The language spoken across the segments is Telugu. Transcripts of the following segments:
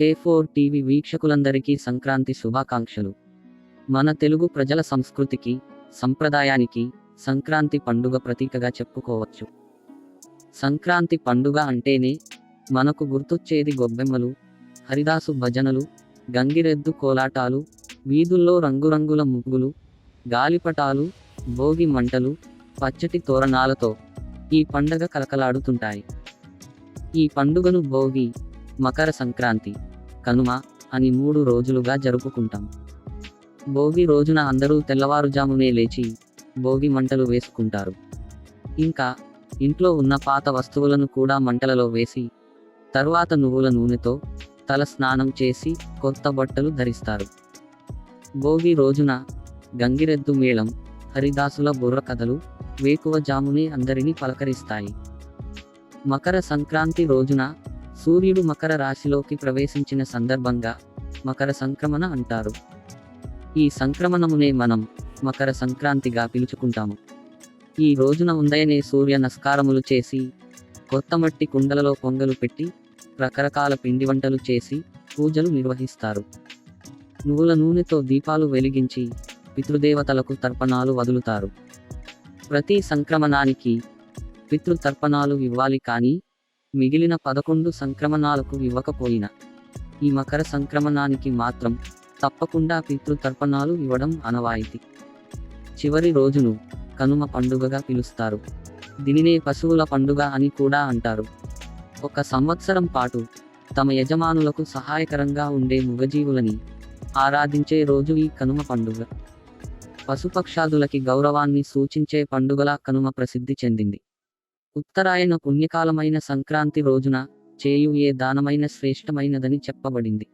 కే ఫోర్ టీవీ వీక్షకులందరికీ సంక్రాంతి శుభాకాంక్షలు. మన తెలుగు ప్రజల సంస్కృతికి సంప్రదాయానికి సంక్రాంతి పండుగ ప్రతీకగా చెప్పుకోవచ్చు. సంక్రాంతి పండుగ అంటేనే మనకు గుర్తొచ్చేది గొబ్బెమ్మలు హరిదాసు భజనలు గంగిరెద్దు కోలాటాలు వీధుల్లో రంగురంగుల ముగ్గులు గాలిపటాలు భోగి మంటలు పచ్చటి తోరణాలతో ఈ పండగ కలకలాడుతుంటాయి. ఈ పండుగను భోగి మకర సంక్రాంతి కనుమ అని మూడు రోజులుగా జరుపుకుంటాం. భోగి రోజున అందరూ తెల్లవారుజామునే లేచి భోగి మంటలు వేసుకుంటారు. ఇంకా ఇంట్లో ఉన్న పాత వస్తువులను కూడా మంటలలో వేసి తరువాత నువ్వుల నూనెతో తల స్నానం చేసి కొత్త బట్టలు ధరిస్తారు. భోగి రోజున గంగిరెద్దు మేళం హరిదాసుల బుర్ర కథలు వేకువ జామునే అందరినీ పలకరిస్తాయి. మకర సంక్రాంతి రోజున సూర్యుడు మకర రాశిలోకి ప్రవేశించిన సందర్భంగా మకర సంక్రమణ అంటారు. ఈ సంక్రమణమునే మనం మకర సంక్రాంతిగా పిలుచుకుంటాము. ఈ రోజున ఉందయనే సూర్య నమస్కారములు చేసి కొత్త మట్టి కుండలలో పొంగలు పెట్టి రకరకాల పిండి వంటలు చేసి పూజలు నిర్వహిస్తారు. నువ్వుల నూనెతో దీపాలు వెలిగించి పితృదేవతలకు తర్పణాలు వదులుతారు. ప్రతి సంక్రమణానికి పితృతర్పణాలు ఇవ్వాలి కానీ మిగిలిన పదకొండు సంక్రమణాలకు ఇవ్వకపోయినా ఈ మకర సంక్రమణానికి మాత్రం తప్పకుండా పితృతర్పణాలు ఇవ్వడం అనవాయితీ చివరి రోజును కనుమ పండుగగా పిలుస్తారు. దీనినే పశువుల పండుగ అని కూడా అంటారు. ఒక సంవత్సరం పాటు తమ యజమానులకు సహాయకరంగా ఉండే మృగజీవులని ఆరాధించే రోజు ఈ కనుమ పండుగ. పశుపక్షాదులకి గౌరవాన్ని సూచించే పండుగలా కనుమ ప్రసిద్ధి చెందింది. ఉత్తరాయణ పుణ్యకాలమైన సంక్రాంతి రోజున చేయు ఏ దానమైన శ్రేష్టమైనదని చెప్పబడింది.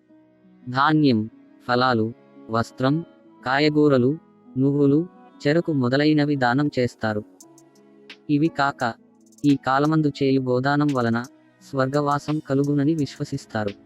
ధాన్యం ఫలాలు వస్త్రం కాయగూరలు నువ్వులు చెరకు మొదలైనవి దానం చేస్తారు. ఇవి కాక ఈ కాలమందు చేయు గోదానం వలన స్వర్గవాసం కలుగునని విశ్వసిస్తారు.